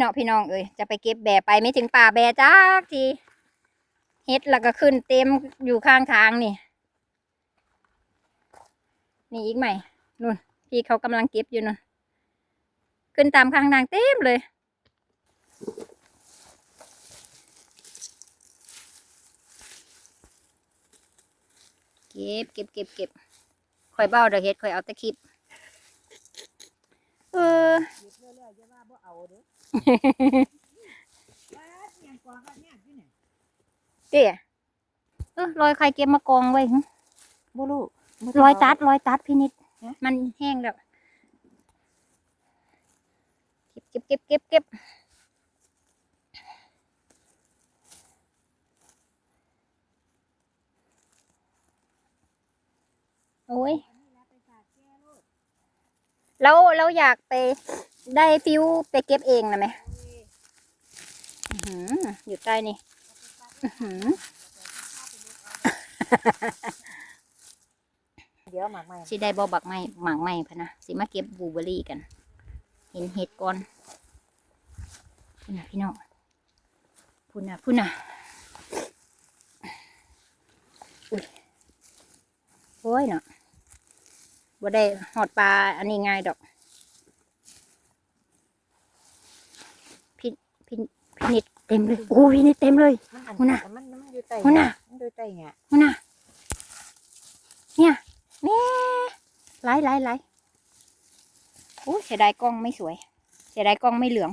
เนาะพี่น้องเอ้ยจะไปเก็บแบไปไม่ถึงป่าแบจ้าทีเฮ็ดแล้วก็ขึ้นเต็มอยู่ข้างทางนี่ นี่อีกไหม่นู่นพี่เขากำลังเก็บอยู่นู่นขึ้นตามข้างทางเต็มเลย เก็บเก็บเก็บเก็บคอยเบ้าเดี๋ยวเฮ็ดคอยเอาตะคลิปเออ เจ๊เออรอยใครเก็บมากองไว้หึบ่รู้บ่รอยตัดรอยตัดพี่นิด มันแห้งแล้ว เก็บเก็บเก็บเก็บเก็บโอ้ยแล้วเราอยากไป ได้ฟิวไปเก็บเองนะไหมอื้อหืออยู่ใต้นี่อื้อหือเดี๋ยวหมากใหม่สิได้บอบักไม้หมากไม้พะนะสิมาเก็บบลูเบอร์รี่กัน เห็นเห็ดก่อนพุ่นนะพี่น้องพุ่นนะพุ่นนะอุ้ยโอ้ยเนาะบ่ได้หอดปลาอันนี้ง่ายดอก พี่พี่พี่นิด เต็มเลยโอ้พี่นิดเต็มเลยมันอันหุ่นน่ะมันมันอยู่ใต้หุ่นน่ะมันอยู่ใต้เนี่ยพุ่นนะเนี่ยแม่ไล่ไล่ไล่โอ้ยเสียดายกล้องไม่สวย เสียดายกล้องไม่เหลือง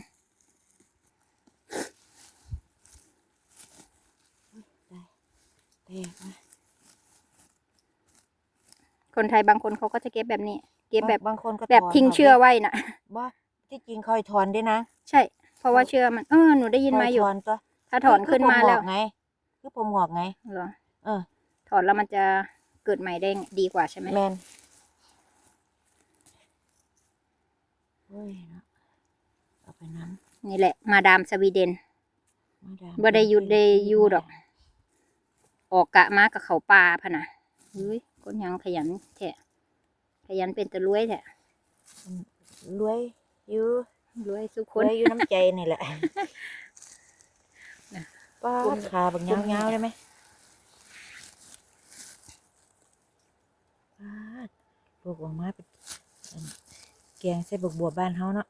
แตกมาคนไทยบางคนเขาก็จะเก็บแบบนี้ เก็บแบบบางคนก็แบบถนทิ้งกเชื่อไว้นะบ่ที่จริงคอยถอนด้วยนะ ใช่ เพราะว่าเชื่อมัน เออหนูได้ยินมาอยู่คถอนตัวถ้าถอนขึ้นมาแล้วคือผมงอกไง คือผมงอกไงเหรอเออ ถอนแล้วมันจะเกิดใหม่ได้ดีกว่าใช่ไหมแมนเฮ้ยเนาะเอาไปน้นี่แหละ มาดามสวีเดนำมาดามบ่ได้อยู่ได้อยู่ดอก ออกกะมากับเขาปลาพะนะเฮ้ยคนยังขยันแท้ขยันเป็นตะรวยแท้รวยอยู่ รวยสุกครวนยอยู่น้ำใจนี่แหละน่ะป้าดขาบักเงาๆได้ไหมป้าดลูกออกมาเป็นอันแกงใส่บักบัวบ้านเฮาเนาะ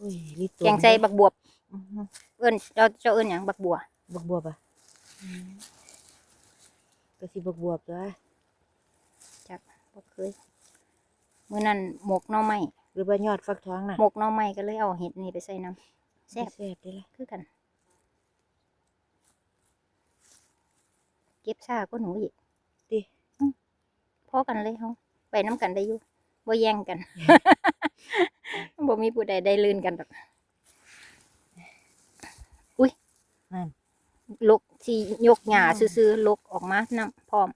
อุ้ยลิตรแกงใส่บักบวบอื้อหือเอิ้นเราเจ้าเอิ้นหยังบักบัวบักบัวปะก็สิบักบัวตัวจักบ่เคย มื้อนั้นหมกหน่อไม้หรือว่ายอดฟักทองน่ะหมกหน่อไม้ก็เลยเอาเห็ดนี่ไปใส่น้ำแซ่บแซ่บได้ละคือกัน เก็บซ่าก็หนูอีกดิพอกันเลยเฮาไปน้ำกันได้อยู่บ่แย่งกันบ่มีผู้ใดได้ลื่นกันดอกนั่นลกที่ยกหญ้าซื่อๆลกออกมาน้ำพร้อม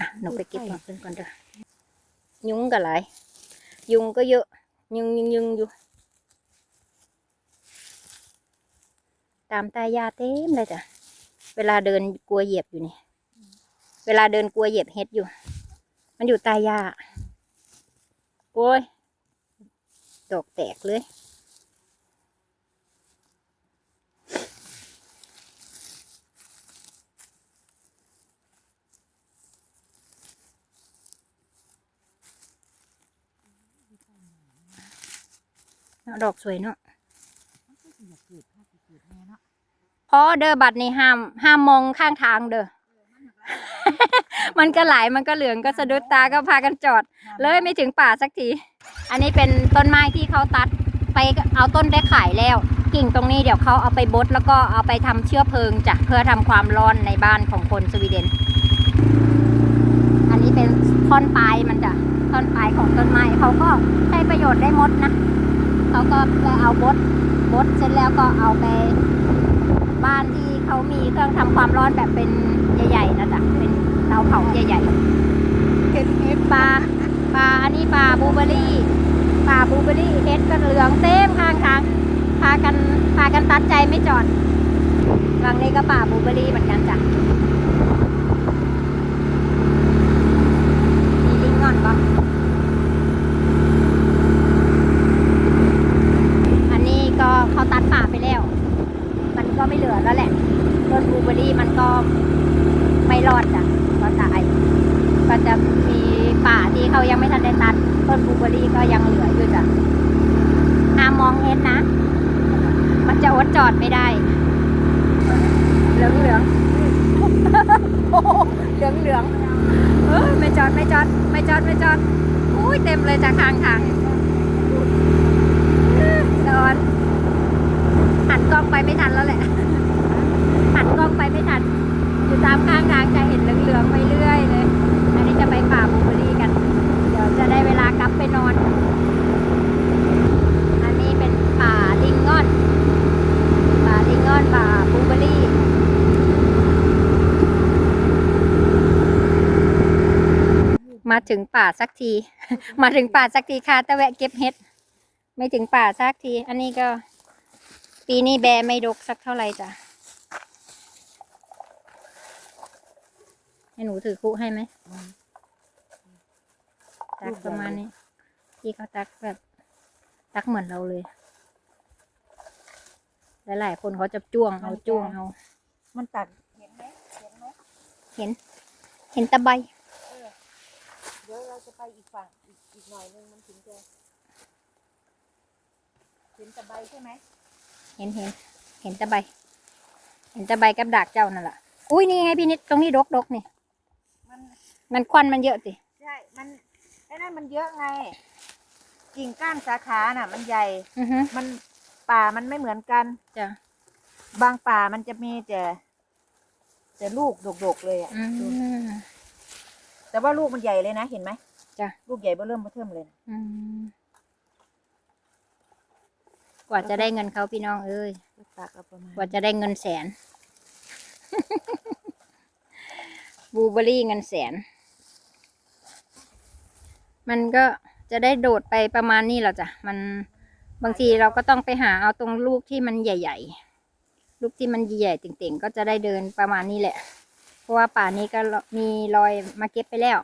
อะหนูไปเก็บของเพิ่นก่อนเด้อยุงก็หลาย ยุงก็เยอะ ยุงยุงยุงอยู่ ตามตายาเต็มเลยจ้ะ เวลาเดินกลัวเหยียบอยู่นี่ เวลาเดินกลัวเหยียบเห็ดอยู่ มันอยู่ตายาโอ้ยดอกแตกเลย ดอกสวยเนาะพอเด้อบัตรนี่ห้ามห้ามมองข้างทางเด้อมันก็ไหลมันก็เหลืองก็สะดุดตาก็พากันจอด เลยไม่ถึงป่าสักที อันนี้เป็นต้นไม้ที่เขาตัดไปเอาต้นได้ขายแล้ว กิ่งตรงนี้เดี๋ยวเขาเอาไปบดแล้วก็เอาไปทำเชื้อเพลิงจ้ะเพื่อทำความร้อนในบ้านของคนสวีเดน อันนี้เป็นท่อนปลายมันจ้ะท่อนปลายของต้นไม้เขาก็ใช้ประโยชน์ได้หมดนะ เขาก็ไปเอาบดบดเสร็จแล้วก็เอาไปบ้านที่เขามีเครื่องทำความร้อนแบบเป็นใหญ่ๆนะจ๊ะเป็นเตาเผาใหญ่ๆเห็ดเห็ดปลาปลาอันนี้ปลาบลูเบอร์รี่ปลาบลูเบอร์รี่เห็ดก็เหลืองเต็มข้างทางพากันพากันตัดใจไม่จอดหลังนี้ก็ป่าบลูเบอร์รี่เหมือนกันจ้ะมีลิงก่อนปะ มันก็ไม่รอดจ้ะก็ตายก็จะมีป่าที่เขายังไม่ทันได้ตัดต้นบลูเบอรี่ก็ยังเหลืออยู่จ้ะอามองเห็นนะ มันจะอดจอดไม่ได้ เหลืองเหลืองเหลืองเหลืองเออไม่จอดไม่จอด ไม่จอดไม่จอดอุ้ยเต็มเลยจากทางทาง มาถึงป่าสักที มาถึงป่าสักทีค่ะแต่แวะเก็บเห็ด ไม่ถึงป่าสักที อันนี้ก็ ปีนี้แบร์ไม่ดกสักเท่าไหร่จ้ะให้หนูถือคุให้ไหมตักประมาณนี้พี่เขาตักแบบ ตักเหมือนเราเลย หลายๆคนเขาจะจ้วงเอาจ้วงเอา มันตักเห็นเห็นตะไบเดี๋ยวเราจะไปอีกฝั่งอีกอีกหน่อยนึงมันถึงจะเห็นตะไบใช่ไหมเห็นเห็นเห็นตะไบเห็นตะไบกับดากเจ้านั่นแหละอุ้ยนี่ไงพี่นิดตรงนี้ดกดกนี่มันมันควันมันเยอะสิใช่มันไอ้นั่นมันเยอะไง กิ่งก้านสาขาน่ะ มันใหญ่อือฮึมันป่ามันไม่เหมือนกัน จ้ะ บางป่ามันจะมีแต่แต่ลูกดกๆเลยอะอืม แต่ว่าลูกมันใหญ่เลยนะเห็นไหมจ้ะ ลูกใหญ่เบ้อเริ่มเบอเทิมเลยนะอืมกว่าจะได้เงินเขาพี่น้องเอ้ยก็ตักเอาประมาณกว่าจะได้เงินแสน บลูเบอร์รี่เงินแสน มันก็จะได้โดดไปประมาณนี้แหละจ้ะ มันบางทีเราก็ต้องไปหาเอาตรงลูกที่มันใหญ่ ๆ ลูกที่มันใหญ่ๆเต่งๆ ก็จะได้เดินประมาณนี้แหละ เพราะว่าป่านี้ก็มีรอยมาเก็บไปแล้ว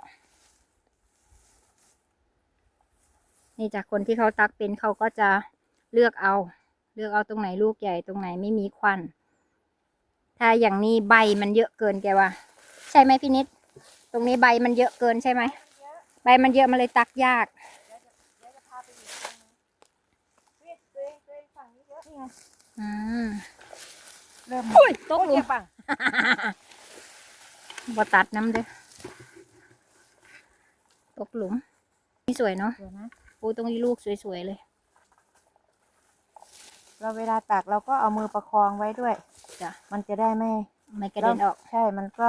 นี่จากคนที่เขาตักเป็นเขาก็จะเลือกเอา เลือกเอาตรงไหนลูกใหญ่ตรงไหนไม่มีควัน ถ้าอย่างนี้ใบมันเยอะเกินแกว่า ใช่ไหมพี่นิด ตรงนี้ใบมันเยอะเกินใช่ไหมใบมันเยอะมันเลยตักยากเดี๋ยวจะพาไปอีกตรงนึงเวียดตัวเองตัวเองฝั่งนี้เยอะนี่ไงอืมเริ่มอุ้ยตกหลุโอ้มยฝั่ง บ่ตัดน้ำเด้อตกหลุม นี่สวยเนาะเดี๋ยวนะโอ้ตรงนี้ลูกสวยๆเลย เราเวลาตักเราก็เอามือประคองไว้ด้วย จ้ะ มันจะได้ไม่ไม่กระเด็นออก ใช่ มันก็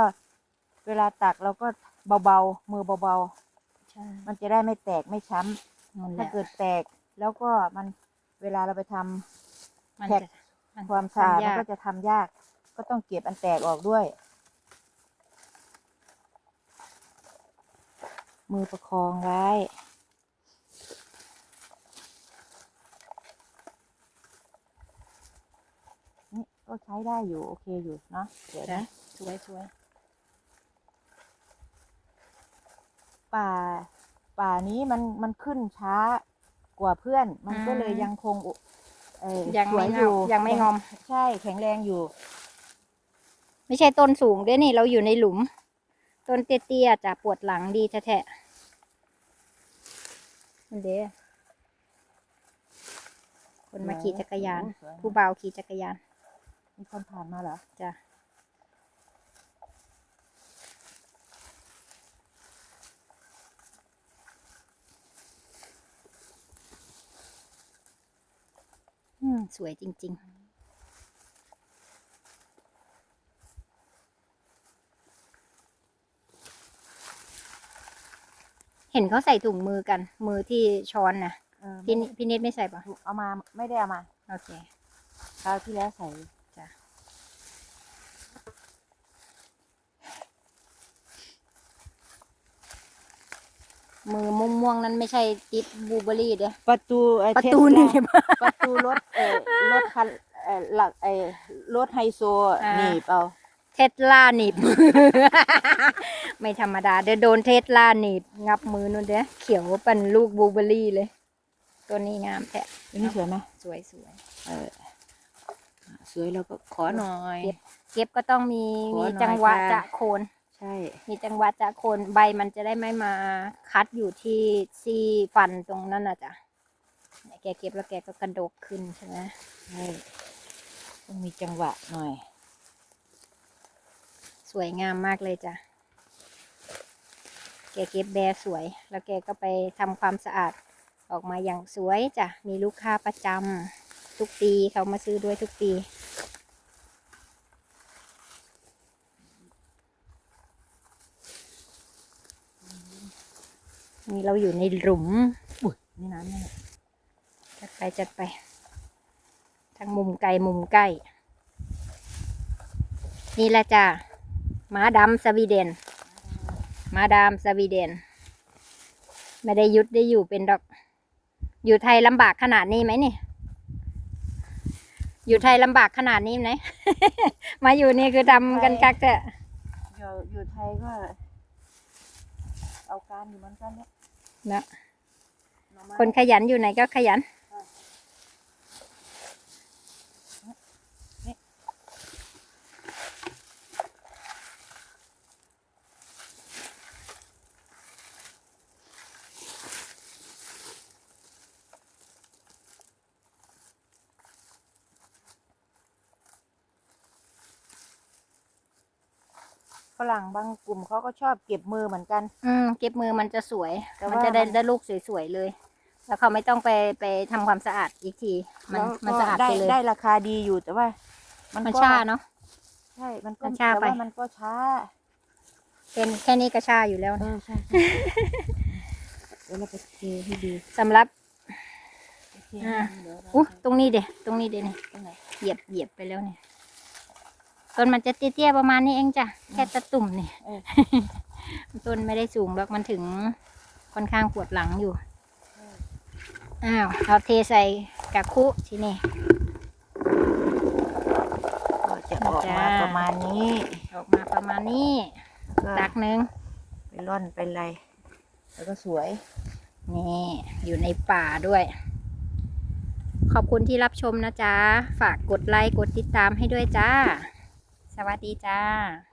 เวลาตักเราก็เบาๆ มือเบาใช่ๆ มันจะได้ไม่แตกไม่ช้ำนั่นแหถ้าละเกิดแตกแล้วก็มันเวลาเราไปทำ มันแท็กจะนความสะอาดทำมันยากก็จะทำยาก ก็ต้องเก็บอันแตกออกด้วย มือประคองไว้ นี่ก็ใช้ได้อยู่ โอเคอยู่เนาะเดี๋ยวจ้ะนะสวยสวยป่า ป่านี้มันมันขึ้นช้ากว่าเพื่อน มันก็เลยยังคงอุเออยังสไม่วยงออยู่ยังไม่งอม ใช่แข็งแรงอยู่ ไม่ใช่ต้นสูงด้วยนี่ เราอยู่ในหลุม ต้นเตี้ยๆจะปวดหลังดีแท้ๆ มันเด้อคนมาขี่จักรยานโอ้สวยนะผู้บ่าวขี่จักรยาน มีคนผ่านมาเหรอจ้ะ อืม สวยจริง ๆ ห็นเขาใส่ถุงมือกัน มือที่ช้อนนะเออพี่นิพี่นิดไม่ใส่ปะเอามาไม่ได้เอามาโอเค คราวที่แล้วใส่จ้ะ มือม่วงม่วงๆนั้นไม่ใช่ติดบลูเบอร์รี่เด้อประตูไอ้ประเทสตูลานี่ประตูรถเออรถคันเออหลักไอ้รถไฮโซอ่านี่นี่เปล่า เทสลาหนีบไม่ธรรมดา เดี๋ยวโดนเทสลาหนีบ งับมือนู่นเด้อเขียวปันลูกบลูเบอร์รี่เลย ตัวนี้งามแท้อันนี้สวยไหมสวยสวยเออสวยเราก็ขอหน่อย เก็บเก็บก็ต้องมีขอหน่อยมีจังหวะค่ะ จะโคนใใช่ มีจังหวะจะโคนใบมันจะได้ไม่มาคัดอยู่ที่ซี่ฟันตรงนั้นนะจ๊ะเนี่ยแกเก็บแล้วแกก็กระดกขึ้นใช่ไหมใช่ ต้องมีจังหวะหน่อย สวยงามมากเลยจ้ะ แกเก็บแบสวย แล้วแกก็ไปทำความสะอาดออกมาอย่างสวยจ้ะ มีลูกค้าประจำทุกปีเขามาซื้อด้วยทุกปีนี่เราอยู่ในหลุม อุ้ยนี่น้ำนี่จัดไปจัดไป ทั้งมุมไกลมุมใกล้ นี่แหละจ้ะ หมาดำสวีเดนหมาดำสวีเดน ไม่ได้หยุดได้อยู่เป็นดอก อยู่ไทยลำบากขนาดนี้ไหมเนี่ยอยู่ไทยลำบากขนาดนี้ไหม มาอยู่นี่คือทำกันกักแต่อยู่อยู่ไทยก็เอาการอยู่เหมือนกันเนี่ยนะหน่อไม้คนขยันอยู่ไหนก็ขยัน ฝรั่งบางกลุ่มเขาก็ชอบเก็บมือเหมือนกัน อืมเก็บมือมันจะสวย แต่มันว่าจะได้มันได้ลูกสวยๆเลย แล้วเขาไม่ต้องไปไปทำความสะอาดอีกที มันแล้วมันก็สะอาดได้ไปเลย ได้ราคาดีอยู่แต่ว่า มันมันก็ช้าเนาะ ใช่ มันก็มันช้าแต่ไป ว่ามันก็ช้าเป็นแค่นี้ก็ช้าอยู่แล้วเอนะอใช่ใช่ เดี๋ยวเราไปเทให้ดูสำหรับไปเทให้ดูเดี๋ยวเราอู้ตรงนี้เด็ตรงนี้เด็นี่ตรงไหนเหยียบเหยียบไปแล้วเนี่ย ต้นมันจะเตี้ยๆประมาณนี้เองจ้ะแค่ตะตุ่มเนี่ยเออต้นไม่ได้สูงหรอกมันถึงค่อนข้างปวดหลังอยู่อ้าวเอาเทใส่กะคุทีนี่ก็จะออกจ้ามาประมาณนี้ ออกมาประมาณนี้ก็ตักหนึ่งไปร่อนไปอะไรแล้วก็สวย นี่อยู่ในป่าด้วย ขอบคุณที่รับชมนะจ๊ะ ฝากกดไลค์กดติดตามให้ด้วยจ้าส วัสดีจ้า